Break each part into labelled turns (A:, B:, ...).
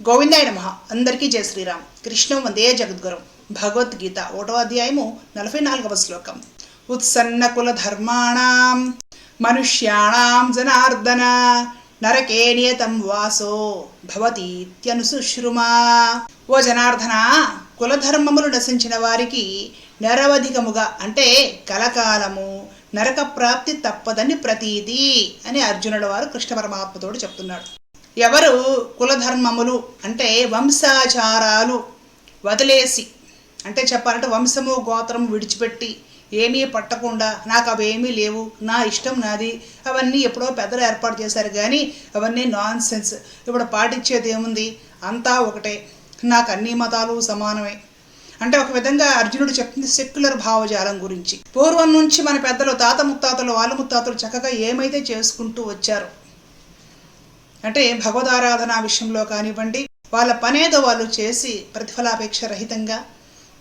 A: గోవిందాయ నమ. అందరికీ జయ శ్రీరామ్. కృష్ణం వందే జగద్గురం. భగవద్గీత ఒకటో అధ్యాయము నలభై నాలుగవ శ్లోకం. ఉత్సన్న కుల ధర్మాణం మనుష్యాణం జనార్దన నరకే నియతం వాసో భవతీత్యనుసుశ్రుమా ఓ జనార్దన కులధర్మములు నశించిన వారికి నిరవధికముగా అంటే కలకాలము నరక ప్రాప్తి తప్పదని ప్రతీతి అని అర్జునుడు వారు కృష్ణ పరమాత్మతోడు చెప్తున్నాడు ఎవరు కులధర్మములు అంటే వంశాచారాలు వదిలేసి అంటే చెప్పాలంటే వంశము గోత్రం విడిచిపెట్టి ఏమీ పట్టకుండా నాకు అవేమీ లేవు నా ఇష్టం నాది అవన్నీ ఎప్పుడో పెద్దలు ఏర్పాటు చేశారు కానీ అవన్నీ నాన్ సెన్స్ ఇప్పుడు పాటించేది ఏముంది? అంతా ఒకటే. నాకు అన్ని మతాలు సమానమే. అంటే ఒక విధంగా అర్జునుడు చెప్తుంది సెక్యులర్ భావజాలం గురించి. పూర్వం నుంచి మన పెద్దలు తాత ముత్తాతలు వాళ్ళ ముత్తాతలు చక్కగా ఏమైతే చేసుకుంటూ వచ్చారో అంటే భగవదారాధన విషయంలో కానివ్వండి వాళ్ళ పనేదో వాళ్ళు చేసి ప్రతిఫలాపేక్ష రహితంగా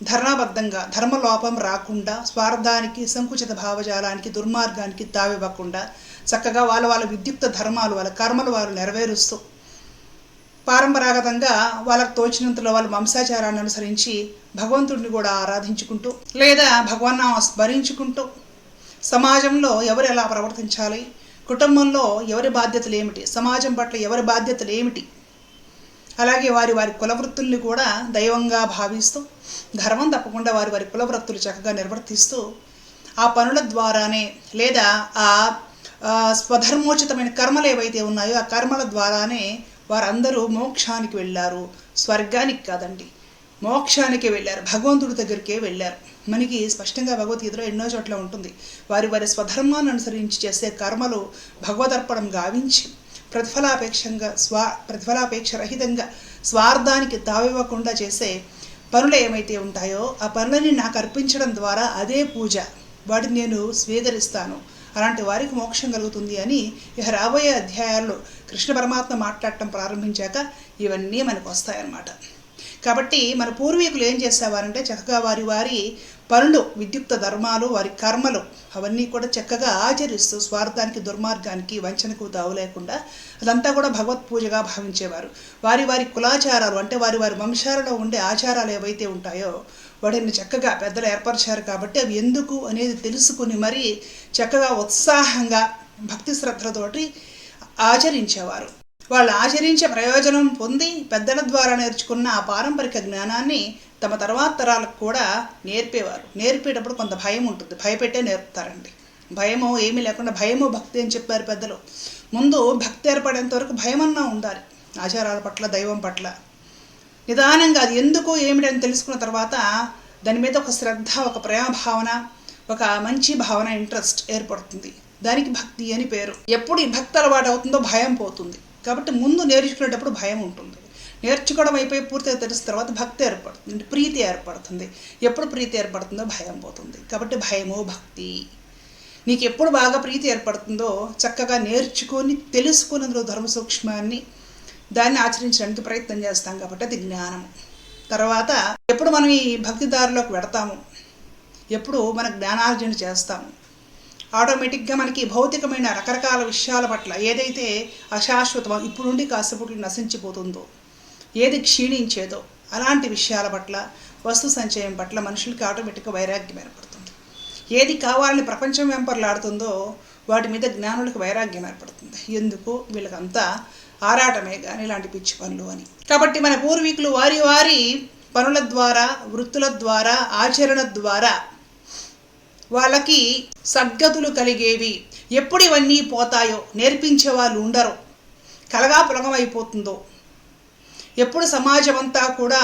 A: ధర్మబద్ధంగా ధర్మలోపం రాకుండా స్వార్థానికి సంకుచిత భావజాలానికి దుర్మార్గానికి తావివ్వకుండా చక్కగా వాళ్ళ వాళ్ళ విద్యుక్త ధర్మాలు వాళ్ళ కర్మలు వారు నెరవేరుస్తూ పారంపరాగతంగా వాళ్ళకు తోచినంతలో వాళ్ళ వంశాచారాన్ని అనుసరించి భగవంతుడిని కూడా ఆరాధించుకుంటూ లేదా భగవన్నామ స్మరించుకుంటూ సమాజంలో ఎవరు ఎలా ప్రవర్తించాలి కుటుంబంలో ఎవరి బాధ్యతలు ఏమిటి? సమాజం పట్ల ఎవరి బాధ్యతలు ఏమిటి? అలాగే వారి వారి కులవృత్తుల్ని కూడా దైవంగా భావిస్తూ ధర్మం తప్పకుండా వారి వారి కులవృత్తులు చక్కగా నిర్వర్తిస్తూ ఆ పనుల ద్వారానే లేదా ఆ స్వధర్మోచితమైన కర్మలు ఏవైతే ఉన్నాయో ఆ కర్మల ద్వారానే వారందరూ మోక్షానికి వెళ్ళారు. స్వర్గానికి కాదండి. మోక్షానికి వెళ్ళారు భగవంతుడి దగ్గరికే వెళ్ళారు. మనకి స్పష్టంగా భగవద్గీతలో ఎన్నో చోట్ల ఉంటుంది. వారి వారి స్వధర్మాన్ని అనుసరించి చేసే కర్మలు భగవదర్పణం గావించి ప్రతిఫలాపేక్షంగా స్వా ప్రతిఫలాపేక్ష రహితంగా స్వార్థానికి తావివ్వకుండా చేసే పనులు ఏమైతే ఉంటాయో ఆ పనులని నాకు అర్పించడం ద్వారా అదే పూజ. వాటిని నేను స్వీకరిస్తాను. అలాంటి వారికి మోక్షం కలుగుతుంది అని ఇక రాబోయే అధ్యాయాల్లో కృష్ణ పరమాత్మ మాట్లాడటం ప్రారంభించాక ఇవన్నీ మనకు వస్తాయన్నమాట. కాబట్టి మన పూర్వీకులు ఏం చేసేవారంటే చక్కగా వారి వారి పనులు విద్యుక్త ధర్మాలు వారి కర్మలు అవన్నీ కూడా చక్కగా ఆచరిస్తూ స్వార్థానికి దుర్మార్గానికి వంచనకు తావు లేకుండా అదంతా కూడా భగవత్ పూజగా భావించేవారు. వారి వారి కులాచారాలు అంటే వారి వారి వంశాలలో ఉండే ఆచారాలు ఏవైతే ఉంటాయో వాటిని చక్కగా పెద్దలు ఏర్పరిచారు కాబట్టి అవి ఎందుకు అనేది తెలుసుకుని మరీ చక్కగా ఉత్సాహంగా భక్తి శ్రద్ధలతోటి ఆచరించేవారు. వాళ్ళు ఆచరించే ప్రయోజనం పొంది పెద్దల ద్వారా నేర్చుకున్న ఆ పారంపరిక జ్ఞానాన్ని తమ తర్వాత తరాలకు కూడా నేర్పేవారు. నేర్పేటప్పుడు కొంత భయం ఉంటుంది. భయపెట్టే నేర్పుతారండి. భయము ఏమీ లేకుండా భయము భక్తి అని చెప్పారు పెద్దలు. ముందు భక్తి ఏర్పడేంత వరకు భయమన్నా ఉండాలి. ఆచారాల పట్ల దైవం పట్ల. నిదానంగా అది ఎందుకు ఏమిటని తెలుసుకున్న తర్వాత దాని మీద ఒక శ్రద్ధ ఒక ప్రేమ భావన ఒక మంచి భావన ఇంట్రెస్ట్ ఏర్పడుతుంది. దానికి భక్తి అని పేరు. ఎప్పుడు ఈ భక్తి అలవాటు అవుతుందో భయం పోతుంది. కాబట్టి ముందు నేర్చుకునేటప్పుడు భయం ఉంటుంది. నేర్చుకోవడం అయిపోయి పూర్తిగా తెలిసిన తర్వాత భక్తి ఏర్పడుతుంది. ప్రీతి ఏర్పడుతుంది. ఎప్పుడు ప్రీతి ఏర్పడుతుందో భయం పోతుంది. కాబట్టి భయమో భక్తి. నీకు ఎప్పుడు బాగా ప్రీతి ఏర్పడుతుందో చక్కగా నేర్చుకొని తెలుసుకున్నందులో ధర్మ సూక్ష్మాన్ని దాన్ని ఆచరించడానికి ప్రయత్నం చేస్తాం కాబట్టి అది జ్ఞానం. తర్వాత ఎప్పుడు మనం ఈ భక్తి దారిలోకి పెడతాము? ఎప్పుడు మన జ్ఞానార్జన చేస్తాము? ఆటోమేటిక్గా మనకి భౌతికమైన రకరకాల విషయాల పట్ల ఏదైతే అశాశ్వతం ఇప్పుడు నుండి కాసేపట్లు నశించిపోతుందో ఏది క్షీణించేదో అలాంటి విషయాల పట్ల వస్తు సంచయం పట్ల మనుషులకి ఆటోమేటిక్గా వైరాగ్యం ఏర్పడుతుంది. ఏది కావాలని ప్రపంచం వెంపర్లాడుతుందో వాటి మీద జ్ఞానులకు వైరాగ్యం ఏర్పడుతుంది. ఎందుకు? వీళ్ళకంతా ఆరాటమే కానీ ఇలాంటి పిచ్చి పనులు అని. కాబట్టి మన పూర్వీకులు వారి వారి పనుల ద్వారా వృత్తుల ద్వారా ఆచరణ ద్వారా వాళ్ళకి సద్గతులు కలిగేవి. ఎప్పుడు ఇవన్నీ పోతాయో నేర్పించే వాళ్ళు ఉండరు. కలగాపులగం అయిపోతుందో. ఎప్పుడు సమాజం అంతా కూడా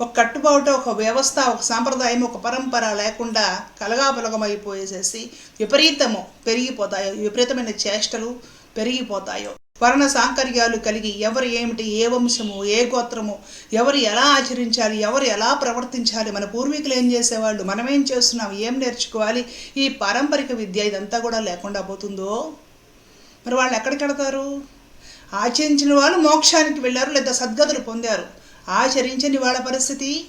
A: ఒక కట్టుబాటు ఒక వ్యవస్థ ఒక సాంప్రదాయం ఒక పరంపర లేకుండా కలగాపులగం అయిపోయేసేసి విపరీతము పెరిగిపోతాయో విపరీతమైన చేష్టలు పెరిగిపోతాయో. వర్ణ సాంకర్యాలు కలిగి ఎవరు ఏమిటి ఏ వంశము ఏ గోత్రము ఎవరు ఎలా ఆచరించాలి ఎవరు ఎలా ప్రవర్తించాలి మన పూర్వీకులు ఏం చేసేవాళ్ళు మనం ఏం చేస్తున్నాం ఏం నేర్చుకోవాలి ఈ పారంపరిక విద్య ఇదంతా కూడా లేకుండా పోతుందో? మరి వాళ్ళు ఎక్కడికెళతారు ఆచరించిన వాళ్ళు మోక్షానికి వెళ్ళారు లేదా సద్గతులు పొందారు? ఆచరించని వాళ్ళ పరిస్థితి?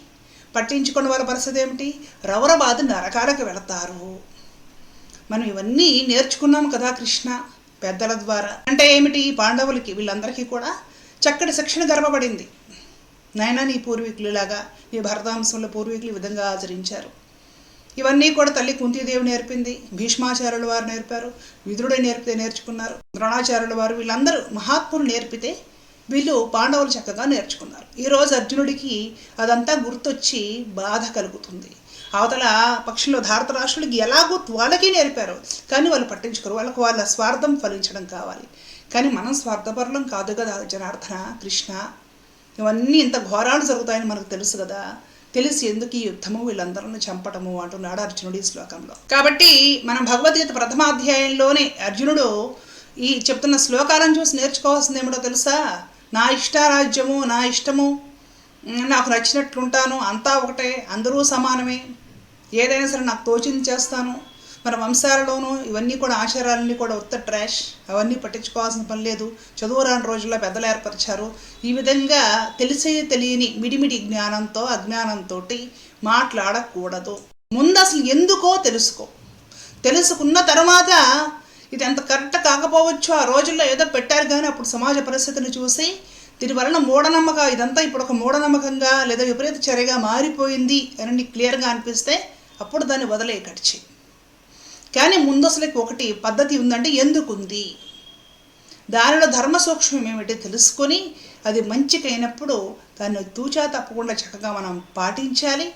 A: పట్టించుకున్న వాళ్ళ పరిస్థితి ఏమిటి? రవరబాదు నరకాలకు వెళతారు. మనం ఇవన్నీ నేర్చుకున్నాం కదా కృష్ణ. పెద్దల ద్వారా. అంటే ఏమిటి? పాండవులకి వీళ్ళందరికీ కూడా చక్కటి శిక్షణ గర్వపడింది. నాయన నీ పూర్వీకులలాగా మీ భరతాంశంలో పూర్వీకులు ఈ విధంగా ఆచరించారు. ఇవన్నీ కూడా తల్లి కుంతీదేవి నేర్పింది భీష్మాచార్యుల వారు నేర్పారు విదురుడే నేర్పితే నేర్చుకున్నారు ద్రోణాచార్యుల వారు వీళ్ళందరూ మహాత్ములు నేర్పితే వీళ్ళు పాండవులు చక్కగా నేర్చుకున్నారు. ఈరోజు అర్జునుడికి అదంతా గుర్తొచ్చి బాధ కలుగుతుంది. అవతల పక్షంలో ధారతరాష్ట్రులకి ఎలాగో వాళ్ళకే నేర్పారు. కానీ వాళ్ళు పట్టించుకోరు. వాళ్ళకు వాళ్ళ స్వార్థం ఫలించడం కావాలి. కానీ మనం స్వార్థపరులం కాదు కదా జనార్దన కృష్ణ. ఇవన్నీ ఇంత ఘోరాలు జరుగుతాయని మనకు తెలుసు కదా. తెలిసి ఎందుకు ఈ యుద్ధము వీళ్ళందరిని చంపటము అంటున్నాడు అర్జునుడు ఈ శ్లోకంలో. కాబట్టి మనం భగవద్గీత ప్రథమాధ్యాయంలోనే అర్జునుడు ఈ చెప్తున్న శ్లోకాలను చూసి నేర్చుకోవాల్సింది ఏమిటో తెలుసా? నా ఇష్టారాజ్యము నా ఇష్టము నాకు నచ్చినట్లుంటాను అంతా ఒకటే అందరూ సమానమే. ఏదైనా సరే నాకు తోచింది చేస్తాను. మన వంశాలలోనూ ఇవన్నీ కూడా ఆచారాలన్నీ కూడా ఉత్త ట్రాష్ అవన్నీ పట్టించుకోవాల్సిన పని లేదు. చదువు రాని రోజుల్లో పెద్దలు ఏర్పరిచారు. ఈ విధంగా తెలిసే తెలియని మిడిమిడి జ్ఞానంతో అజ్ఞానంతో మాట్లాడకూడదు. ముందు అసలు ఎందుకో తెలుసుకో. తెలుసుకున్న తర్వాత ఇది ఎంత కరెక్ట్ కాకపోవచ్చు ఆ రోజుల్లో ఏదో పెట్టారు కానీ అప్పుడు సమాజ పరిస్థితిని చూసి దీని వలన మూఢనమ్మక ఇదంతా ఇప్పుడు ఒక మూఢనమ్మకంగా లేదా విపరీత చర్యగా మారిపోయింది అని క్లియర్గా అనిపిస్తే అప్పుడు దాన్ని వదిలే కడిచి కానీ ముందసలకి ఒకటి పద్ధతి ఉందంటే ఎందుకుంది? దానిలో ధర్మ సూక్ష్మం ఏమిటి తెలుసుకొని అది మంచికైనప్పుడు దాన్ని తూచా తప్పకుండా చక్కగా మనం పాటించాలి.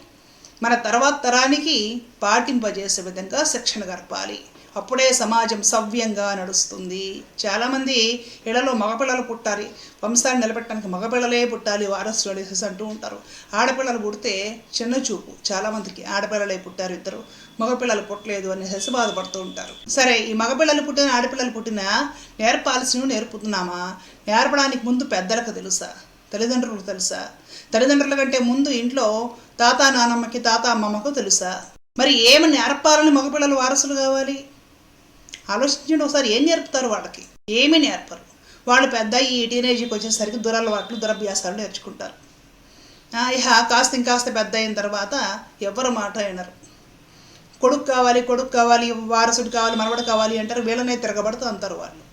A: మన తర్వాత తరానికి పాటింపజేసే విధంగా శిక్షణ గడపాలి అప్పుడే సమాజం సవ్యంగా నడుస్తుంది. చాలామంది ఇళ్ళలో మగపిల్లలు పుట్టాలి. వంశాన్ని నిలబెట్టడానికి మగపిల్లలే పుట్టాలి వారసులు అనేసి అంటూ ఉంటారు. ఆడపిల్లలు పుడితే చిన్న చూపు. చాలామందికి ఆడపిల్లలే పుట్టారు ఇద్దరు. మగపిల్లలు పుట్టలేదు అనేసి బాధపడుతూ ఉంటారు. సరే ఈ మగపిల్లలు పుట్టిన ఆడపిల్లలు పుట్టినా నేర్పాల్సినవి నేర్పుతున్నామా నేర్పడానికి ముందు పెద్దలకు తెలుసా? తల్లిదండ్రులకు తెలుసా? తల్లిదండ్రుల కంటే ముందు ఇంట్లో తాత నానమ్మకి తాత అమ్మమ్మకు తెలుసా? మరి ఏమి నేర్పాలని మగపిల్లలు వారసులు కావాలి? ఆలోచించండి ఒకసారి ఏం నేర్పుతారు వాళ్ళకి? ఏమీ నేర్పరు? వాళ్ళు పెద్ద ఈ టీనేజ్కి వచ్చేసరికి దురలవాట్లు దురభ్యాసాలు నేర్చుకుంటారు. ఇహ కాస్త ఇంకాస్త పెద్ద అయిన తర్వాత ఎవరు మాట వినరు. కొడుకు కావాలి కొడుకు కావాలి వారసుడు కావాలి మనవడు కావాలి అంటారు వీళ్ళనే తిరగబడుతూ అంటారు వాళ్ళు.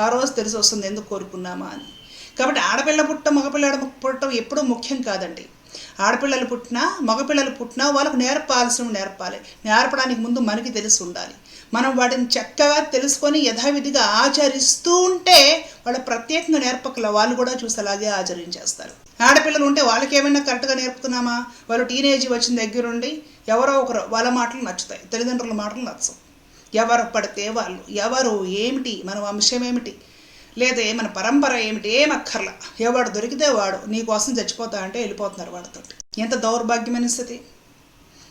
A: ఆ రోజు తెలిసి వస్తుంది ఎందుకు కోరుకున్నామా అని. కాబట్టి ఆడపిల్ల పుట్ట మగపిల్లడ పుట్టడం ఎప్పుడూ ముఖ్యం కాదండి. ఆడపిల్లలు పుట్టినా మగపిల్లలు పుట్టినా వాళ్ళకు నేర్పాల్సిన నేర్పాలి. నేర్పడానికి ముందు మనకి తెలిసి ఉండాలి. మనం వాటిని చక్కగా తెలుసుకొని యథావిధిగా ఆచరిస్తూ ఉంటే వాళ్ళ ప్రత్యేకంగా నేర్పకల వాళ్ళు కూడా చూసి అలాగే ఆచరించేస్తారు ఆడపిల్లలు ఉంటే వాళ్ళకి ఏమైనా కరెక్ట్గా నేర్పుతున్నామా? వాళ్ళు టీనేజ్ వచ్చిన దగ్గరుండి ఎవరో ఒకరు వాళ్ళ మాటలు నచ్చుతాయి. తల్లిదండ్రుల మాటలు నచ్చవు. ఎవరు పడితే వాళ్ళు ఎవరు ఏమిటి మన వంశం ఏమిటి? లేదా ఏమైనా పరంపర ఏమిటి ఏం అక్కర్లా. ఎవడు దొరికితే వాడు నీ కోసం చచ్చిపోతా అంటే వెళ్ళిపోతున్నారు వాడితో ఎంత దౌర్భాగ్యమైన స్థితి.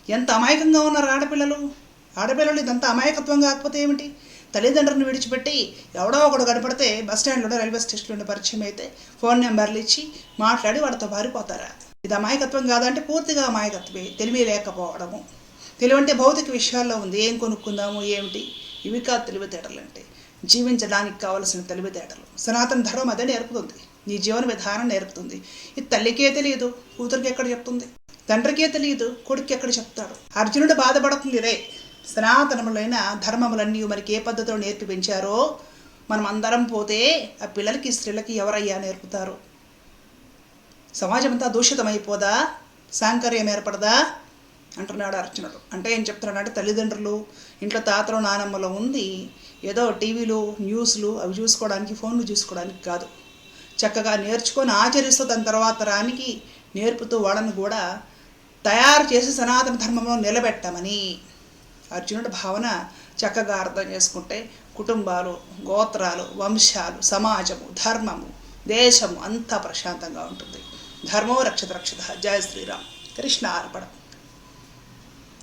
A: ఎంత అమాయకంగా ఉన్నారు ఆడపిల్లలు. ఆడపిల్లలు ఇదంతా అమాయకత్వం కాకపోతే ఏమిటి? తల్లిదండ్రులను విడిచిపెట్టి ఎవడో ఒకడు గడపడితే బస్ స్టాండ్లో రైల్వే స్టేషన్లో పరిచయం అయితే ఫోన్ నెంబర్లు ఇచ్చి మాట్లాడి వాడితో పారిపోతారా? ఇది అమాయకత్వం కాదంటే పూర్తిగా అమాయకత్వమే. తెలివి లేకపోవడము. తెలివి అంటే భౌతిక విషయాల్లో ఉంది. ఏం కొనుక్కుందాము ఏమిటి? ఇవి కాదు తెలివితేటలు అంటే జీవించడానికి కావలసిన తెలివితేటలు. సనాతన ధర్మం అదే నేర్పుతుంది. నీ జీవన విధానం నేర్పుతుంది. ఇది తల్లికే తెలియదు కూతురికి ఎక్కడ చెప్తుంది? తండ్రికే తెలియదు కొడుకు ఎక్కడ చెప్తాడు? అర్జునుడు బాధపడుతుంది ఇదే. సనాతనములైన ధర్మములన్నీ మనకి ఏ పద్ధతిలో నేర్పి పెంచారో మనం అందరం పోతే ఆ పిల్లలకి స్త్రీలకి ఎవరయ్యా నేర్పుతారు? సమాజం అంతా దూషితమైపోదా? సాంకర్యం ఏర్పడదా? అంటున్నాడు అర్చనుడు అంటే ఏం చెప్తున్నాడంటే తల్లిదండ్రులు ఇంట్లో తాతలు నానమ్మలో ఉంది ఏదో టీవీలు న్యూస్లు అవి చూసుకోవడానికి ఫోన్లు చూసుకోవడానికి కాదు. చక్కగా నేర్చుకొని ఆచరిస్తూ దాని తర్వాత రానికి నేర్పుతూ వాళ్ళని కూడా తయారు చేసి సనాతన ధర్మంలో నిలబెట్టమని అర్జునుడి భావన చక్కగా అర్థం చేసుకుంటే కుటుంబాలు గోత్రాలు వంశాలు సమాజము ధర్మము దేశము అంతా ప్రశాంతంగా ఉంటుంది. ధర్మో రక్షత రక్షత. జయ శ్రీరామ్. కృష్ణ ఆర్పడం